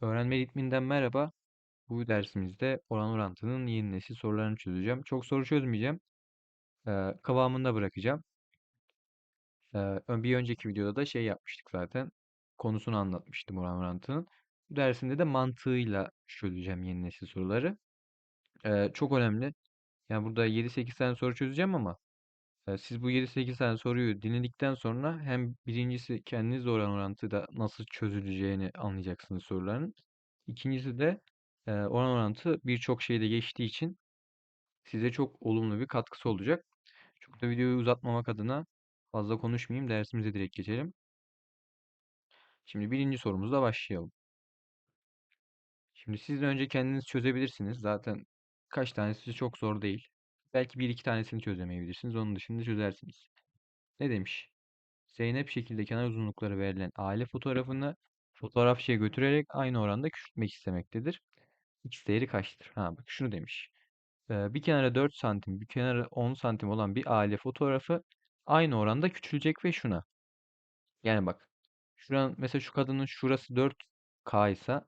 Öğrenme ritminden merhaba. Bu dersimizde oran orantının yeni nesil sorularını çözeceğim. Çok soru çözmeyeceğim. Ee, kıvamında bırakacağım. Ee, bir önceki videoda da şey yapmıştık zaten. Konusunu anlatmıştım oran orantının. Bu dersimde de mantığıyla çözeceğim yeni nesil soruları. Ee, çok önemli. Yani burada 7-8 tane soru çözeceğim ama e, siz bu 7-8 tane soruyu dinledikten sonra hem birincisi kendiniz oran orantıda nasıl çözüleceğini anlayacaksınız soruların. İkincisi de e, oran orantı birçok şeyde geçtiği için size çok olumlu bir katkısı olacak. Çok da videoyu uzatmamak adına fazla konuşmayayım. Dersimize direkt geçelim. Şimdi birinci sorumuzla başlayalım. Şimdi siz önce kendiniz çözebilirsiniz. Zaten kaç tanesi çok zor değil. Belki bir iki tanesini çözemeyebilirsiniz. Onun dışında çözersiniz. Ne demiş? Zeynep şekilde kenar uzunlukları verilen aile fotoğrafını fotoğrafçıya götürerek aynı oranda küçültmek istemektedir. X değeri kaçtır? Ha bak şunu demiş. Ee, bir kenara 4 santim, bir kenara 10 santim olan bir aile fotoğrafı aynı oranda küçülecek ve şuna. Yani bak. Şuran, mesela şu kadının şurası 4K ise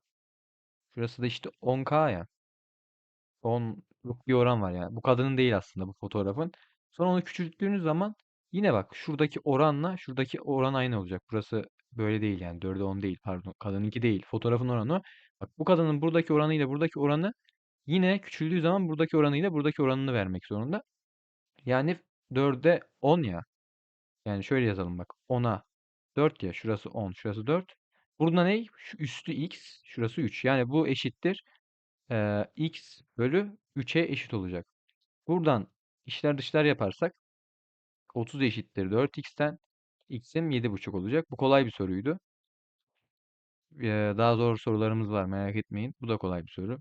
şurası da işte 10K ya. 10'luk bir oran var yani. Bu kadının değil aslında bu fotoğrafın. Sonra onu küçülttüğünüz zaman yine bak şuradaki oranla şuradaki oran aynı olacak. Burası böyle değil yani 4'e 10 değil pardon. Kadınınki değil. Fotoğrafın oranı. Bak bu kadının buradaki oranıyla buradaki oranı yine küçüldüğü zaman buradaki oranıyla buradaki oranını vermek zorunda. Yani 4'e 10 ya. Yani şöyle yazalım bak. 10'a 4 ya. Şurası 10. Şurası 4. Burada ne? Şu üstü x. Şurası 3. Yani bu eşittir. Ee, x bölü 3'e eşit olacak. Buradan işler dışlar yaparsak 30 eşittir 4x'ten x'im 7,5 olacak. Bu kolay bir soruydu. Ee, daha zor sorularımız var merak etmeyin. Bu da kolay bir soru.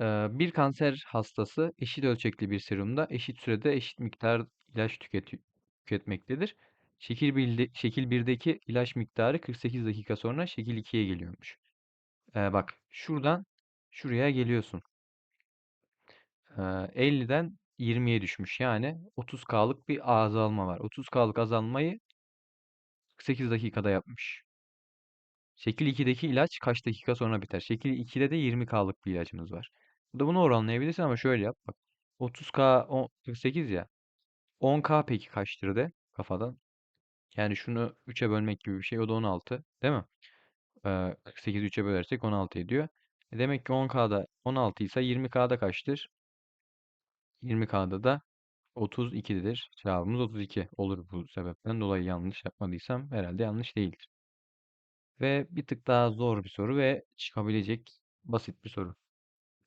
Ee, bir kanser hastası eşit ölçekli bir serumda eşit sürede eşit miktar ilaç tüketi- tüketmektedir. Şekil 1'de, şekil 1'deki ilaç miktarı 48 dakika sonra şekil 2'ye geliyormuş. Ee, bak şuradan şuraya geliyorsun. Ee, 50'den 20'ye düşmüş. Yani 30K'lık bir azalma var. 30K'lık azalmayı 48 dakikada yapmış. Şekil 2'deki ilaç kaç dakika sonra biter? Şekil 2'de de 20K'lık bir ilacımız var. Burada bunu oranlayabilirsin ama şöyle yap. Bak 30K on- 48 ya. 10K peki kaçtır de kafadan? Yani şunu 3'e bölmek gibi bir şey. O da 16. Değil mi? 48'i 3'e bölersek 16 ediyor. E demek ki 10K'da 16 ise 20K'da kaçtır? 20K'da da 32'dir. Cevabımız 32 olur bu sebepten dolayı yanlış yapmadıysam herhalde yanlış değildir. Ve bir tık daha zor bir soru ve çıkabilecek basit bir soru.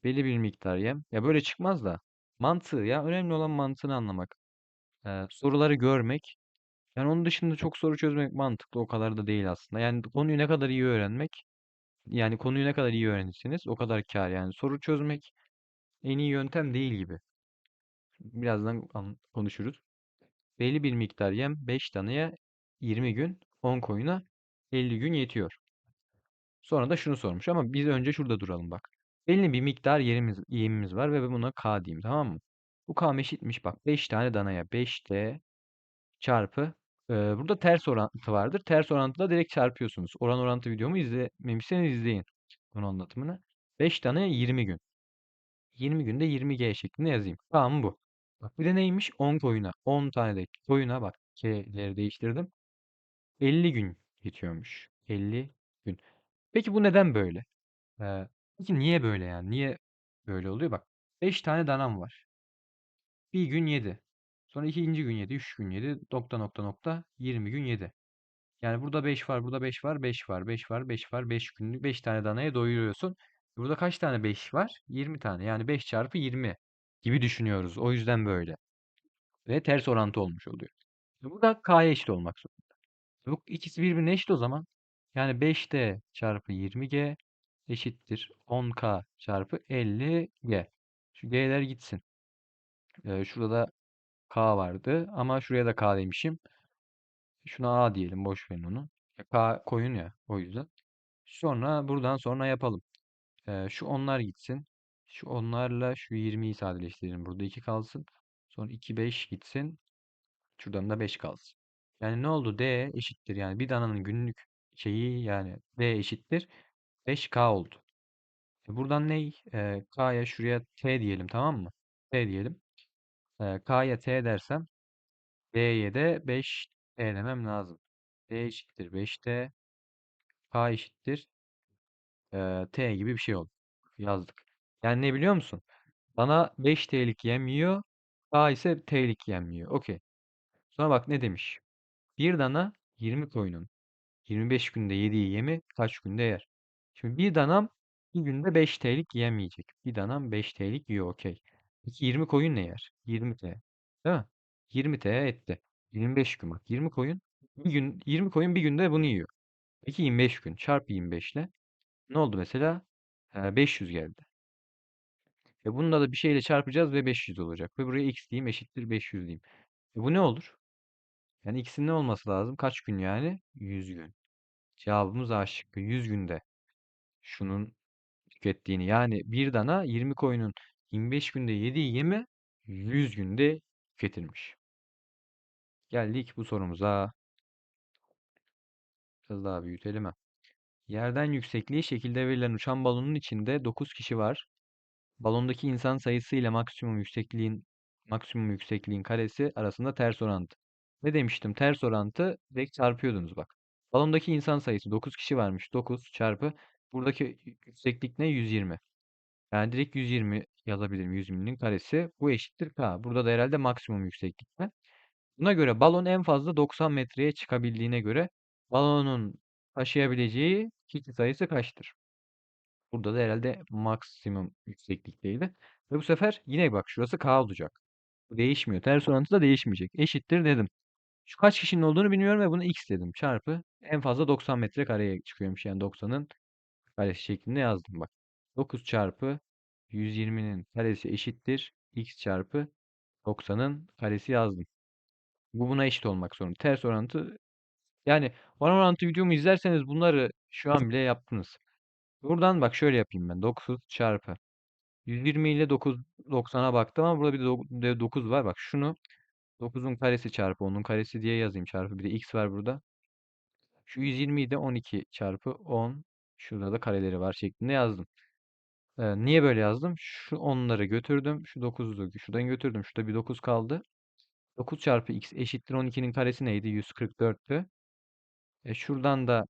Belli bir miktar yem. Ya böyle çıkmaz da mantığı ya önemli olan mantığını anlamak. Ee, soruları görmek. Yani onun dışında çok soru çözmek mantıklı o kadar da değil aslında. Yani konuyu ne kadar iyi öğrenmek yani konuyu ne kadar iyi öğrenirsiniz o kadar kâr. Yani soru çözmek en iyi yöntem değil gibi. Birazdan an- konuşuruz. Belli bir miktar yem 5 taneye 20 gün, 10 koyuna 50 gün yetiyor. Sonra da şunu sormuş ama biz önce şurada duralım bak. Belli bir miktar yerimiz, yemimiz var ve ben buna K diyeyim tamam mı? Bu K eşitmiş bak 5 tane danaya 5T çarpı burada ters orantı vardır. Ters orantıda direkt çarpıyorsunuz. Oran orantı videomu izlememişseniz izleyin. Bunun anlatımını. 5 tane 20 gün. 20 günde 20G şeklinde yazayım. Tamam bu. Bak bir de neymiş? 10 koyuna. 10 tane de koyuna bak. K'leri değiştirdim. 50 gün yetiyormuş. 50 gün. Peki bu neden böyle? Ee, peki niye böyle yani? Niye böyle oluyor? Bak 5 tane danam var. Bir gün yedi. Sonra ikinci gün yedi. Üç gün yedi. Nokta nokta nokta. 20 gün yedi. Yani burada 5 var. Burada 5 var. 5 var. 5 var. 5 var. 5 günlük 5 tane danaya doyuruyorsun. Burada kaç tane 5 var? 20 tane. Yani 5 çarpı 20 gibi düşünüyoruz. O yüzden böyle. Ve ters orantı olmuş oluyor. Bu da K'ya eşit olmak zorunda. Bu ikisi birbirine eşit o zaman. Yani 5D çarpı 20G eşittir 10K çarpı 50G. Şu G'ler gitsin. Ee, şurada da K vardı ama şuraya da K demişim. Şuna A diyelim. Boş verin onu. Ya K koyun ya o yüzden. Sonra buradan sonra yapalım. Ee, şu onlar gitsin. Şu onlarla şu 20'yi sadeleştirelim. Burada 2 kalsın. Sonra 2 5 gitsin. Şuradan da 5 kalsın. Yani ne oldu? D eşittir. Yani bir dananın günlük şeyi yani V eşittir 5K oldu. E buradan ne? E, K'ya şuraya T diyelim tamam mı? T diyelim. E, K'ya T dersem D'ye de 5 T demem lazım. D eşittir 5T. K eşittir e, T gibi bir şey oldu. Yazdık. Yani ne biliyor musun? Bana 5 T'lik yem yiyor. K ise T'lik yem yiyor. Okey. Sonra bak ne demiş. Bir dana 20 koyunun 25 günde yediği yemi kaç günde yer? Şimdi bir danam bir günde 5 TL'lik yem yiyecek. Bir danam 5 TL'lik yiyor okey. Peki 20 koyun ne yer? 20 T. Değil mi? 20 T etti. 25 gün bak. 20 koyun bir gün 20 koyun bir günde bunu yiyor. Peki 25 gün çarp 25 ile ne oldu mesela? Ee, 500 geldi. E bununla da bir şeyle çarpacağız ve 500 olacak. Ve buraya x diyeyim eşittir 500 diyeyim. E bu ne olur? Yani x'in ne olması lazım? Kaç gün yani? 100 gün. Cevabımız A şıkkı. 100 günde şunun tükettiğini. Yani bir dana 20 koyunun 25 günde yediği yemi 100 günde tüketilmiş. Geldik bu sorumuza. Biraz daha büyütelim ha. Yerden yüksekliği şekilde verilen uçan balonun içinde 9 kişi var. Balondaki insan sayısı ile maksimum yüksekliğin maksimum yüksekliğin karesi arasında ters orantı. Ne demiştim? Ters orantı direkt çarpıyordunuz bak. Balondaki insan sayısı 9 kişi varmış. 9 çarpı buradaki yükseklik ne? 120. Yani direkt 120 yazabilirim. 120'nin karesi. Bu eşittir K. Burada da herhalde maksimum yükseklikte. Buna göre balon en fazla 90 metreye çıkabildiğine göre balonun taşıyabileceği kişi sayısı kaçtır? Burada da herhalde maksimum yükseklikteydi. Ve bu sefer yine bak şurası K olacak. Bu değişmiyor. Ters orantı da değişmeyecek. Eşittir dedim. Şu kaç kişinin olduğunu bilmiyorum ve bunu x dedim. Çarpı en fazla 90 metre kareye çıkıyormuş. Yani 90'ın karesi şeklinde yazdım bak. 9 çarpı 120'nin karesi eşittir. x çarpı 90'ın karesi yazdım. Bu buna eşit olmak zorunda. Ters orantı yani oran orantı videomu izlerseniz bunları şu an bile yaptınız. Buradan bak şöyle yapayım ben. 9 çarpı 120 ile 9 90'a baktım ama burada bir de 9 var. Bak şunu 9'un karesi çarpı 10'un karesi diye yazayım. Çarpı bir de x var burada. Şu 120'yi de 12 çarpı 10. Şurada da kareleri var şeklinde yazdım. Niye böyle yazdım? Şu 10'ları götürdüm. Şu 9'u şuradan götürdüm. Şurada bir 9 kaldı. 9 çarpı x eşittir 12'nin karesi neydi? 144'tü. E şuradan da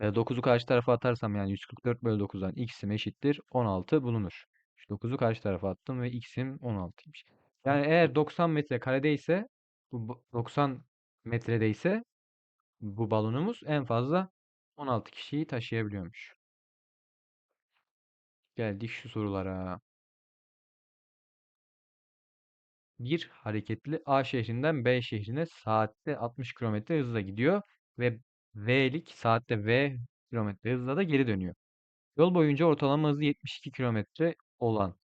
e, 9'u karşı tarafa atarsam yani 144 bölü 9'dan x'im eşittir 16 bulunur. Şu 9'u karşı tarafa attım ve x'im 16'ymış. Yani eğer 90 metre karedeyse bu 90 metredeyse bu balonumuz en fazla 16 kişiyi taşıyabiliyormuş. Geldik şu sorulara. Bir hareketli A şehrinden B şehrine saatte 60 km hızla gidiyor ve V'lik saatte V km hızla da geri dönüyor. Yol boyunca ortalama hızı 72 km olan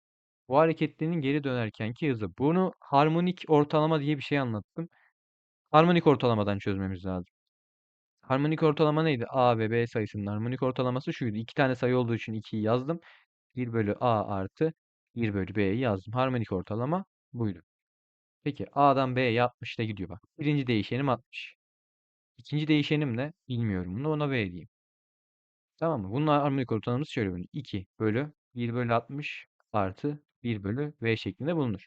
bu hareketlinin geri dönerkenki hızı. Bunu harmonik ortalama diye bir şey anlattım. Harmonik ortalamadan çözmemiz lazım. Harmonik ortalama neydi? A ve B sayısının harmonik ortalaması şuydu. İki tane sayı olduğu için 2'yi yazdım. 1 bölü A artı 1 bölü B'yi yazdım. Harmonik ortalama buydu. Peki A'dan B'ye 60 ile gidiyor bak. Birinci değişenim 60. İkinci değişenim ne? Bilmiyorum. Bunu ona V diyeyim. Tamam mı? Bunun harmonik ortalaması şöyle bulunur. 2 bölü 1 bölü 60 artı 1 bölü V şeklinde bulunur.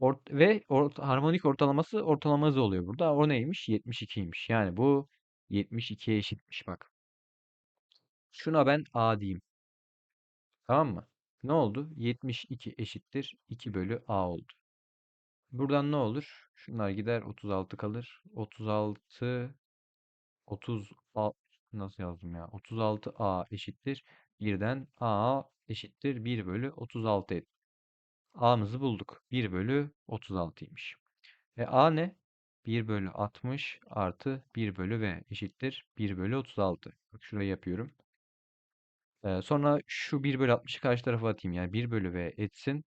Ort ve ort harmonik ortalaması ortalama hızı oluyor burada. O neymiş? 72'ymiş. Yani bu 72'ye eşitmiş bak. Şuna ben A diyeyim. Tamam mı? Ne oldu? 72 eşittir 2 bölü A oldu. Buradan ne olur? Şunlar gider 36 kalır. 36 30 A nasıl yazdım ya? 36A eşittir 1'den A eşittir 1 bölü 36 et. A'mızı bulduk. 1 bölü 36'ymış. E A ne? 1 bölü 60 artı 1 bölü V eşittir 1 bölü 36. Bak şurayı yapıyorum. Sonra şu 1 bölü 60'ı karşı tarafa atayım. Yani 1 bölü V etsin.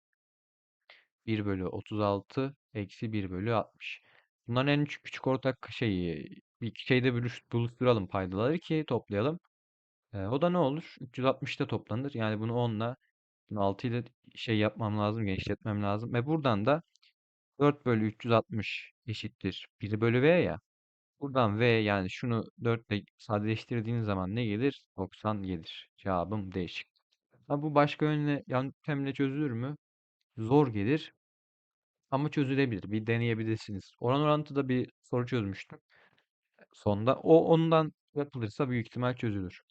1 bölü 36 eksi 1 bölü 60. Bunların en küçük, küçük ortak şeyi bir şeyde bölüş, buluşturalım paydaları ki toplayalım. Ee, o da ne olur? 360'ta toplanır. Yani bunu 10 ile 6 ile şey yapmam lazım, genişletmem lazım. Ve buradan da 4 bölü 360 eşittir 1 bölü V ya. Buradan V yani şunu 4 ile sadeleştirdiğiniz zaman ne gelir? 90 gelir. Cevabım değişik. Ha, bu başka yönle yöntemle çözülür mü? Zor gelir ama çözülebilir. Bir deneyebilirsiniz. Oran orantıda bir soru çözmüştüm. Sonda o ondan yapılırsa büyük ihtimal çözülür.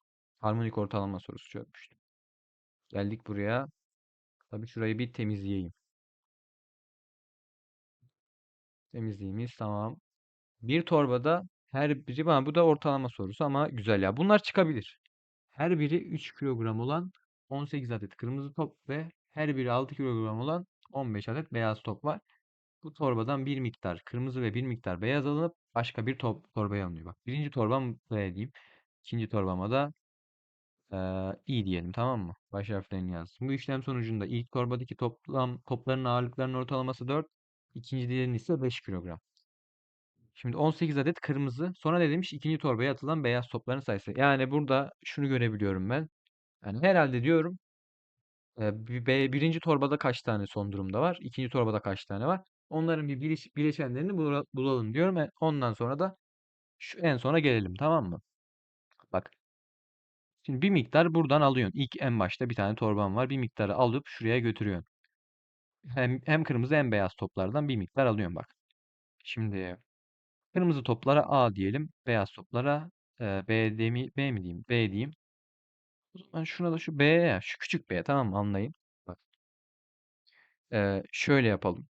Harmonik ortalama sorusu çözmüştüm. Geldik buraya. Tabii şurayı bir temizleyeyim. Temizliğimiz tamam. Bir torbada her biri var. Bu da ortalama sorusu ama güzel ya. Bunlar çıkabilir. Her biri 3 kilogram olan 18 adet kırmızı top ve her biri 6 kilogram olan 15 adet beyaz top var. Bu torbadan bir miktar kırmızı ve bir miktar beyaz alınıp başka bir top, torbaya alınıyor. Bak birinci torbam B diyeyim. İkinci torbama da eee i diyelim tamam mı? Baş harflerini yazdım. Bu işlem sonucunda ilk torbadaki toplam topların ağırlıklarının ortalaması 4. İkinci diğerinin ise 5 kilogram. Şimdi 18 adet kırmızı. Sonra ne demiş? İkinci torbaya atılan beyaz topların sayısı. Yani burada şunu görebiliyorum ben. Yani herhalde diyorum birinci torbada kaç tane son durumda var? İkinci torbada kaç tane var? Onların bir bileş- bileşenlerini bula- bulalım diyorum. Ondan sonra da şu en sona gelelim tamam mı? Bak şimdi bir miktar buradan alıyorsun. İlk en başta bir tane torban var. Bir miktarı alıp şuraya götürüyorsun. Hem, hem kırmızı hem beyaz toplardan bir miktar alıyorsun bak. Şimdi kırmızı toplara A diyelim. Beyaz toplara e, B, de mi, B mi diyeyim? B diyeyim. O zaman şuna da şu B'ye, şu küçük B'ye tamam mı? Anlayın. Bak. e, şöyle yapalım.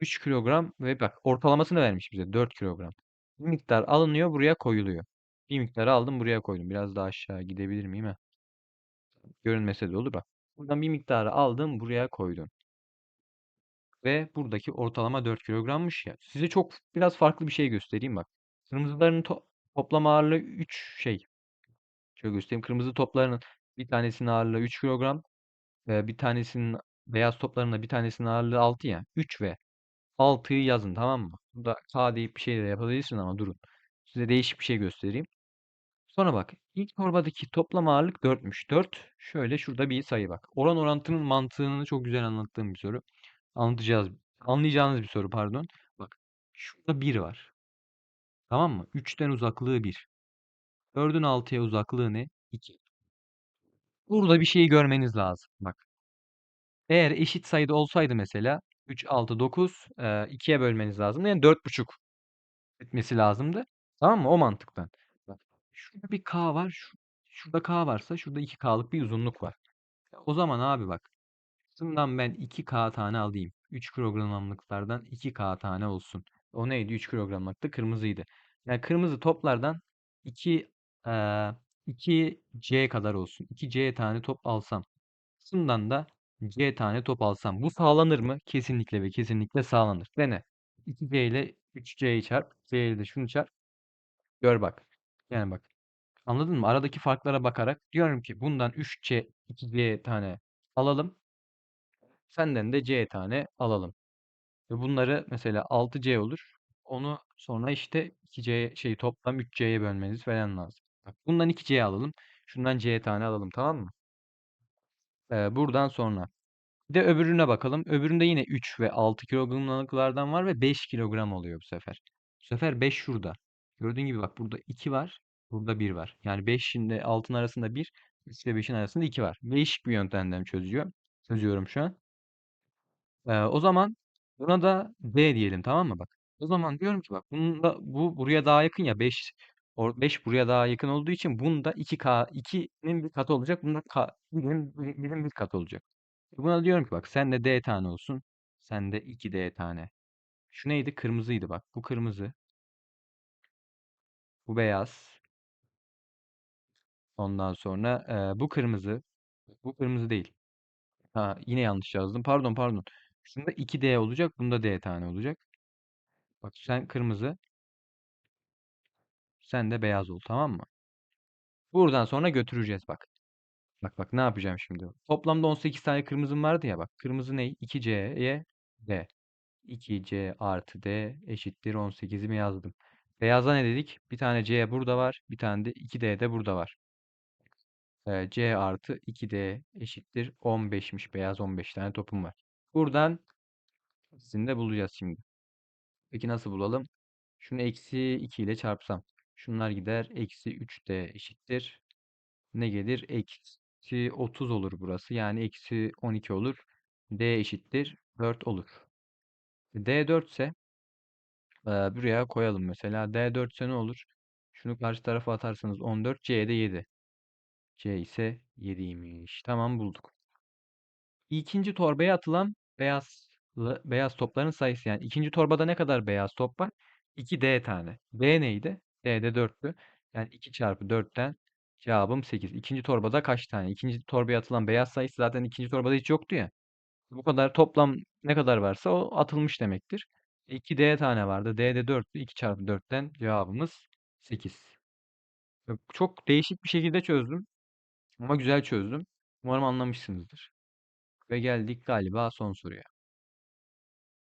3 kilogram ve bak ortalamasını vermiş bize 4 kilogram. Bir miktar alınıyor buraya koyuluyor. Bir miktar aldım buraya koydum. Biraz daha aşağı gidebilir miyim? Heh. Görünmese de olur bak. Buradan bir miktarı aldım buraya koydum. Ve buradaki ortalama 4 kilogrammış ya. Size çok biraz farklı bir şey göstereyim bak. Kırmızıların to- toplam ağırlığı 3 şey. Şöyle göstereyim. Kırmızı toplarının bir tanesinin ağırlığı 3 kilogram. Bir tanesinin beyaz toplarında bir tanesinin ağırlığı 6 ya. 3 ve 6'yı yazın tamam mı? Burada K deyip bir şey de yapabilirsin ama durun. Size değişik bir şey göstereyim. Sonra bak ilk torbadaki toplam ağırlık 4'müş. 4 şöyle şurada bir sayı bak. Oran orantının mantığını çok güzel anlattığım bir soru. Anlatacağız. Anlayacağınız bir soru pardon. Bak şurada 1 var. Tamam mı? 3'ten uzaklığı 1. 4'ün 6'ya uzaklığı ne? 2. Burada bir şeyi görmeniz lazım. Bak eğer eşit sayıda olsaydı mesela 3, 6, 9 e, 2'ye bölmeniz lazım. Yani 4,5 etmesi lazımdı. Tamam mı? O mantıktan. Bak şurada bir K var. Şu, şurada K varsa şurada 2K'lık bir uzunluk var. O zaman abi bak. Şundan ben 2K tane alayım. 3 kilogramlıklardan 2K tane olsun. O neydi? 3 kilogramlıkta kırmızıydı. Yani kırmızı toplardan 2 eee 2C kadar olsun. 2C tane top alsam. Şundan da C tane top alsam. Bu sağlanır mı? Kesinlikle ve kesinlikle sağlanır. Dene. 2C ile 3C'yi çarp. C ile de şunu çarp. Gör bak. Yani bak. Anladın mı? Aradaki farklara bakarak diyorum ki bundan 3C, 2C tane alalım. Senden de C tane alalım. Ve bunları mesela 6C olur. Onu sonra işte 2C şey toplam 3C'ye bölmeniz falan lazım. Bak bundan 2C alalım. Şundan C tane alalım tamam mı? Ee, buradan sonra. Bir de öbürüne bakalım. Öbüründe yine 3 ve 6 kilogramlıklardan var ve 5 kilogram oluyor bu sefer. Bu sefer 5 şurada. Gördüğün gibi bak burada 2 var. Burada 1 var. Yani 5 ile 6'ın arasında 1, 3 ile 5'in arasında 2 var. Değişik bir yöntemden çözüyor. Çözüyorum şu an. Ee, o zaman buna da D diyelim tamam mı bak. O zaman diyorum ki bak bunun da bu buraya daha yakın ya 5 5 buraya daha yakın olduğu için bunda 2K 2'nin bir katı olacak. Bunda K 1'in birin bir katı olacak. Buna diyorum ki bak sen de D tane olsun. Sen de 2D tane. Şu neydi? Kırmızıydı bak. Bu kırmızı. Bu beyaz. Ondan sonra e, bu kırmızı. Bu kırmızı değil. Ha, yine yanlış yazdım. Pardon pardon. Şunda 2D olacak. Bunda D tane olacak. Bak sen kırmızı. Sen de beyaz ol tamam mı? Buradan sonra götüreceğiz bak. Bak bak ne yapacağım şimdi. Toplamda 18 tane kırmızım vardı ya bak. Kırmızı ne? 2C'ye D. 2C artı D eşittir 18'imi yazdım. Beyaza ne dedik? Bir tane C burada var. Bir tane de 2D de burada var. Ee, C artı 2D eşittir 15'miş. Beyaz 15 tane topum var. Buradan ikisini de bulacağız şimdi. Peki nasıl bulalım? Şunu eksi 2 ile çarpsam. Şunlar gider. Eksi 3 de eşittir. Ne gelir? Eksi 30 olur burası. Yani eksi 12 olur. D eşittir. 4 olur. D 4 ise e, buraya koyalım mesela. D 4 ise ne olur? Şunu karşı tarafa atarsanız 14. C de 7. C ise 7'ymiş. Tamam bulduk. İkinci torbaya atılan beyaz beyaz topların sayısı yani ikinci torbada ne kadar beyaz top var? 2D tane. D neydi? D de 4'tü. Yani 2 çarpı 4'ten cevabım 8. İkinci torbada kaç tane? İkinci torbaya atılan beyaz sayısı zaten ikinci torbada hiç yoktu ya. Bu kadar toplam ne kadar varsa o atılmış demektir. 2D tane vardı. D de 4'tü. 2 çarpı 4'ten cevabımız 8. Çok değişik bir şekilde çözdüm. Ama güzel çözdüm. Umarım anlamışsınızdır. Ve geldik galiba son soruya.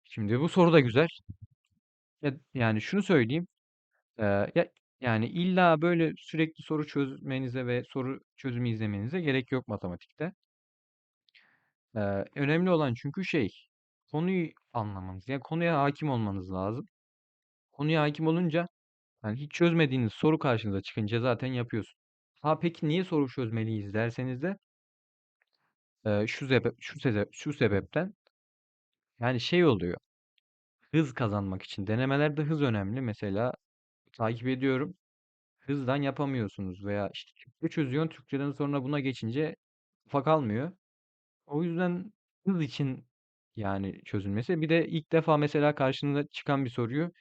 Şimdi bu soru da güzel. Ya- Yani şunu söyleyeyim. Ya, yani illa böyle sürekli soru çözmenize ve soru çözümü izlemenize gerek yok matematikte. Önemli olan çünkü şey, konuyu anlamanız. Yani konuya hakim olmanız lazım. Konuya hakim olunca yani hiç çözmediğiniz soru karşınıza çıkınca zaten yapıyorsun. Ha peki niye soru çözmeliyiz derseniz de e, şu sebep şu sebep şu sebepten yani şey oluyor. Hız kazanmak için denemelerde hız önemli. Mesela takip ediyorum. Hızdan yapamıyorsunuz veya işte Türkçe çözüyorsun. Türkçeden sonra buna geçince kafa kalmıyor. O yüzden hız için yani çözülmesi. Bir de ilk defa mesela karşınıza çıkan bir soruyu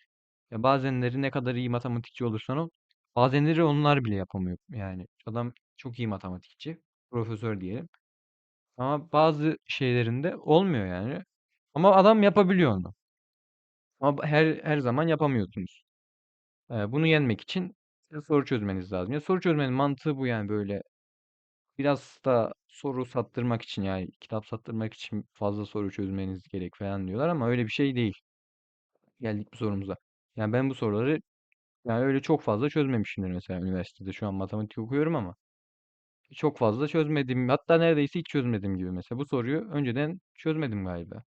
ya bazenleri ne kadar iyi matematikçi olursan ol bazenleri onlar bile yapamıyor. Yani adam çok iyi matematikçi, profesör diyelim. Ama bazı şeylerinde olmuyor yani. Ama adam yapabiliyor onu. Ama her her zaman yapamıyorsunuz. Ee, bunu yenmek için soru çözmeniz lazım. Ya soru çözmenin mantığı bu yani böyle biraz da soru sattırmak için yani kitap sattırmak için fazla soru çözmeniz gerek falan diyorlar ama öyle bir şey değil. Geldik bu sorumuza. Yani ben bu soruları yani öyle çok fazla çözmemişimdir mesela üniversitede. Şu an matematik okuyorum ama çok fazla çözmedim. Hatta neredeyse hiç çözmedim gibi mesela. Bu soruyu önceden çözmedim galiba.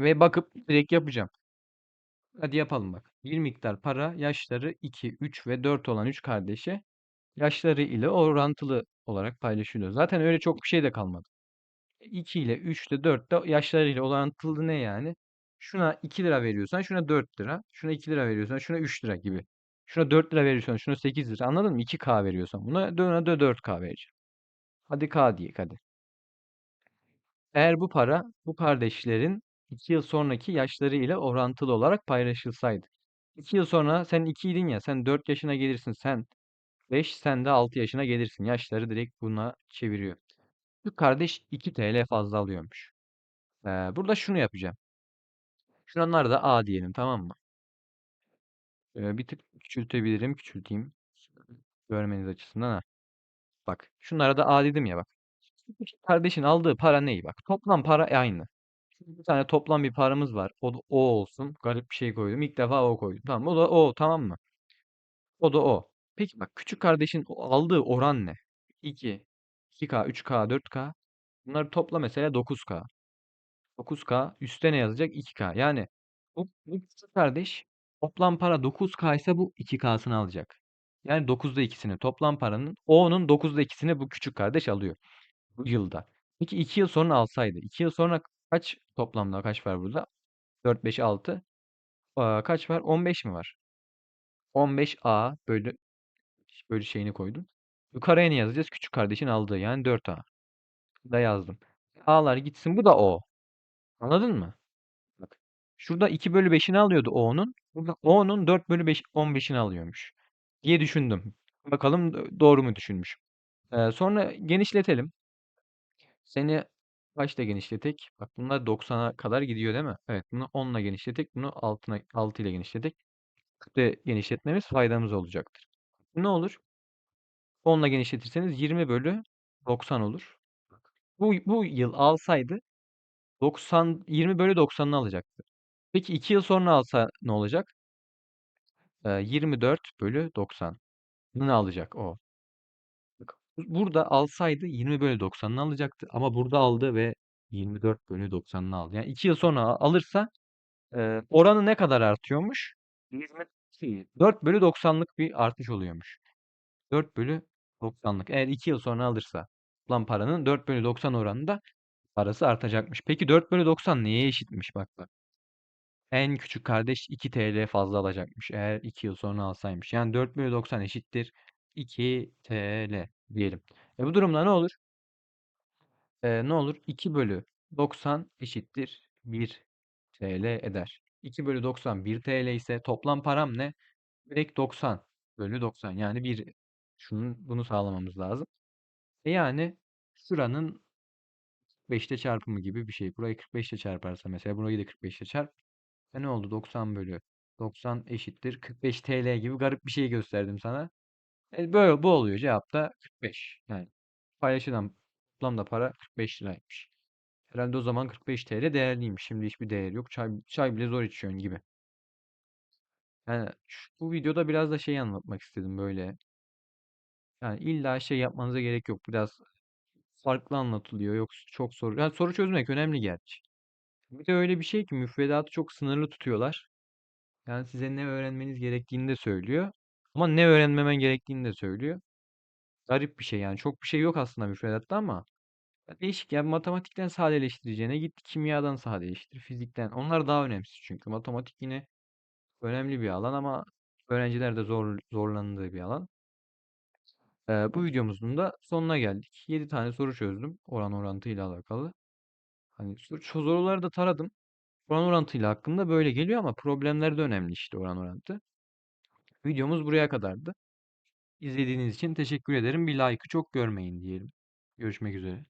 Ve bakıp direkt yapacağım. Hadi yapalım bak. Bir miktar para yaşları 2, 3 ve 4 olan 3 kardeşe yaşları ile orantılı olarak paylaşılıyor. Zaten öyle çok bir şey de kalmadı. 2 ile 3 ile 4 de yaşlarıyla orantılı ne yani? Şuna 2 lira veriyorsan şuna 4 lira. Şuna 2 lira veriyorsan şuna 3 lira gibi. Şuna 4 lira veriyorsan şuna 8 lira. Anladın mı? 2K veriyorsan buna döne de 4K vereceğim. Hadi K diye hadi. Eğer bu para bu kardeşlerin 2 yıl sonraki yaşları ile orantılı olarak paylaşılsaydı. 2 yıl sonra sen 2 idin ya sen 4 yaşına gelirsin sen 5 sen de 6 yaşına gelirsin. Yaşları direkt buna çeviriyor. Bu kardeş 2 TL fazla alıyormuş. Ee, burada şunu yapacağım. Şunları da A diyelim tamam mı? Bir tık küçültebilirim. Küçülteyim. Görmeniz açısından ha. Bak. Şunlara da A dedim ya bak. Kardeşin aldığı para neyi bak. Toplam para aynı. Bir tane toplam bir paramız var. O da O olsun. Garip bir şey koydum. İlk defa O koydum. Tamam o da O tamam mı? O da O. Peki bak küçük kardeşin aldığı oran ne? 2, 2K, 3K, 4K. Bunları topla mesela 9K. 9K üstte ne yazacak? 2K. Yani bu, bu kardeş toplam para 9K ise bu 2K'sını alacak. Yani 9'da ikisini toplam paranın O'nun 9'da ikisini bu küçük kardeş alıyor bu yılda. Peki 2 yıl sonra alsaydı. 2 yıl sonra kaç toplamda kaç var burada? 4, 5, 6. Aa, kaç var? 15 mi var? 15A bölü bölü şeyini koydum. Yukarıya ne yazacağız? Küçük kardeşin aldığı yani 4A. Da yazdım. A'lar gitsin bu da O. Anladın mı? Bak. Şurada 2 bölü 5'ini alıyordu O'nun. Burada O'nun 4 bölü 5, 15'ini alıyormuş. Diye düşündüm. Bakalım do- doğru mu düşünmüşüm. Ee, sonra genişletelim. Seni kaçta genişletek? Bak bunlar 90'a kadar gidiyor değil mi? Evet bunu 10 ile genişletek. Bunu 6'na, 6 ile genişletek. de genişletmemiz faydamız olacaktır. Ne olur? 10 ile genişletirseniz 20 bölü 90 olur. Bu, bu yıl alsaydı 90, 20 bölü 90'ını alacaktı. Peki 2 yıl sonra alsa ne olacak? Ee, 24 bölü 90'ını alacak o. Burada alsaydı 20 bölü 90'ını alacaktı. Ama burada aldı ve 24 bölü 90'ını aldı. Yani 2 yıl sonra alırsa e, oranı ne kadar artıyormuş? 20 Şey, 4 bölü 90'lık bir artış oluyormuş. 4 bölü 90'lık. Eğer 2 yıl sonra alırsa toplam paranın 4 bölü 90 oranında parası artacakmış. Peki 4 bölü 90 neye eşitmiş bak bak. En küçük kardeş 2 TL fazla alacakmış eğer 2 yıl sonra alsaymış. Yani 4 bölü 90 eşittir 2 TL diyelim. E bu durumda ne olur? E, ne olur? 2 bölü 90 eşittir 1 TL eder. 2 bölü 90 1 TL ise toplam param ne? Direkt 90 bölü 90 yani 1 şunun bunu sağlamamız lazım. E yani şuranın 45'te çarpımı gibi bir şey. Burayı 45 ile çarparsa mesela burayı da 45 ile çarp. E ne oldu? 90 bölü 90 eşittir 45 TL gibi garip bir şey gösterdim sana. E böyle bu oluyor. Cevap da 45. Yani paylaşılan toplamda para 45 liraymış. Herhalde o zaman 45 TL değerliymiş. Şimdi hiçbir değeri yok. Çay, çay bile zor içiyorsun gibi. Yani şu, bu videoda biraz da şey anlatmak istedim böyle. Yani illa şey yapmanıza gerek yok. Biraz farklı anlatılıyor. Yok çok soru. Yani soru çözmek önemli gerçi. Bir de öyle bir şey ki müfredatı çok sınırlı tutuyorlar. Yani size ne öğrenmeniz gerektiğini de söylüyor. Ama ne öğrenmemen gerektiğini de söylüyor. Garip bir şey yani. Çok bir şey yok aslında müfredatta ama değişik. Yani matematikten sadeleştireceğine git kimyadan sadeleştir, fizikten. Onlar daha önemsiz çünkü. Matematik yine önemli bir alan ama öğrenciler de zor zorlandığı bir alan. Ee, bu videomuzun da sonuna geldik. 7 tane soru çözdüm oran orantıyla alakalı. Hani soru soruları da taradım. Oran orantıyla hakkında böyle geliyor ama problemler de önemli işte oran orantı. Videomuz buraya kadardı. İzlediğiniz için teşekkür ederim. Bir like'ı çok görmeyin diyelim. Görüşmek üzere.